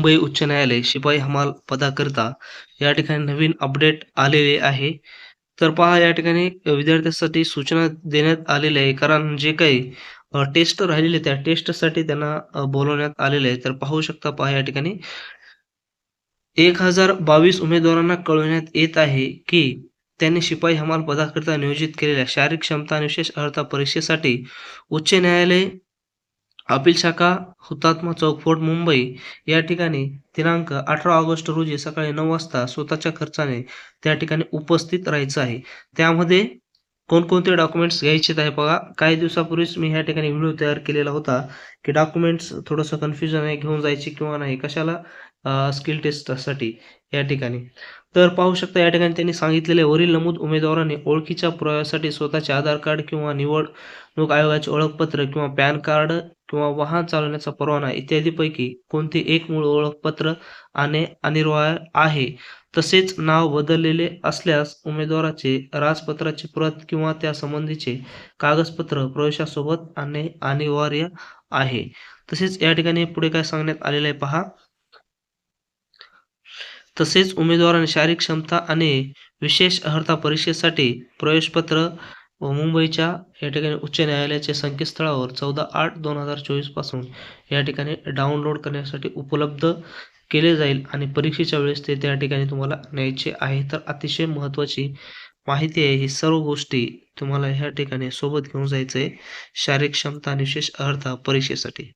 मुंबई उच्च न्यायालय शिपाई हमाल पदाकरिता या ठिकाणी नवीन अपडेट आलेले आहे. तर पहा या ठिकाणी विद्यार्थ्यांसाठी सूचना देण्यात आलेल्या आहे. कारण जे काही टेस्ट राहिलेले त्या टेस्टसाठी त्यांना बोलवण्यात आलेले आहे. तर पाहू शकता पहा या ठिकाणी. एक हजार बावीस उमेदवारांना कळविण्यात येत आहे की त्यांनी शिपाई हमाल पदाकरिता नियोजित केलेल्या शारीरिक क्षमता आणि विशेष अर्हता परीक्षेसाठी उच्च न्यायालय अपील शाखा हुतात्मा चौक फोर्ट मुंबई या ठिकाणी दिनांक अठरा ऑगस्ट रोजी सकाळी नऊ वाजता स्वतःच्या खर्चाने त्या ठिकाणी उपस्थित राहायचं आहे. त्यामध्ये कोणकोणते डॉक्युमेंट्स घ्यायचे आहे बघा. काही दिवसापूर्वीच मी ह्या ठिकाणी व्हिडिओ तयार केलेला होता की डॉक्युमेंट्स थोडंसं कन्फ्युजन आहे घेऊन जायचे किंवा नाही कशाला? स्किल टेस्टसाठी या ठिकाणी. तर पाहू शकता या ठिकाणी त्यांनी सांगितलेले वरील नमूद उमेदवारांनी ओळखीच्या पुराव्यासाठी स्वतःचे आधार कार्ड किंवा निवडणूक आयोगाचे ओळखपत्र किंवा पॅन कार्ड किंवा वाहन चालवण्याचा परवाना इत्यादीपैकी कोणते एक मूळ ओळखपत्र आणि अनिवार्य आहे तसेच नाव बदललेले असल्यास उमेदवाराचे राजपत्राची प्रत किंवा त्या संबंधीचे कागदपत्र प्रवेशासोबत आणणे अनिवार्य आहे. तसेच या ठिकाणी पुढे काय सांगण्यात आलेलं आहे पहा. तसेच उमेदवारांनी शारीरिक क्षमता आणि विशेष अर्हता परीक्षेसाठी प्रवेशपत्र मुंबईच्या या ठिकाणी उच्च न्यायालयाच्या संकेतस्थळावर चौदा आठ दोन हजार चोवीसपासून या ठिकाणी डाउनलोड करण्यासाठी उपलब्ध केले जाईल आणि परीक्षेच्या वेळेस ते त्या ठिकाणी तुम्हाला न्यायचे आहे. तर अतिशय महत्त्वाची माहिती आहे. ही सर्व गोष्टी तुम्हाला ह्या ठिकाणी सोबत घेऊन जायचं आहे शारीरिक क्षमता आणि विशेष अर्हता परीक्षेसाठी.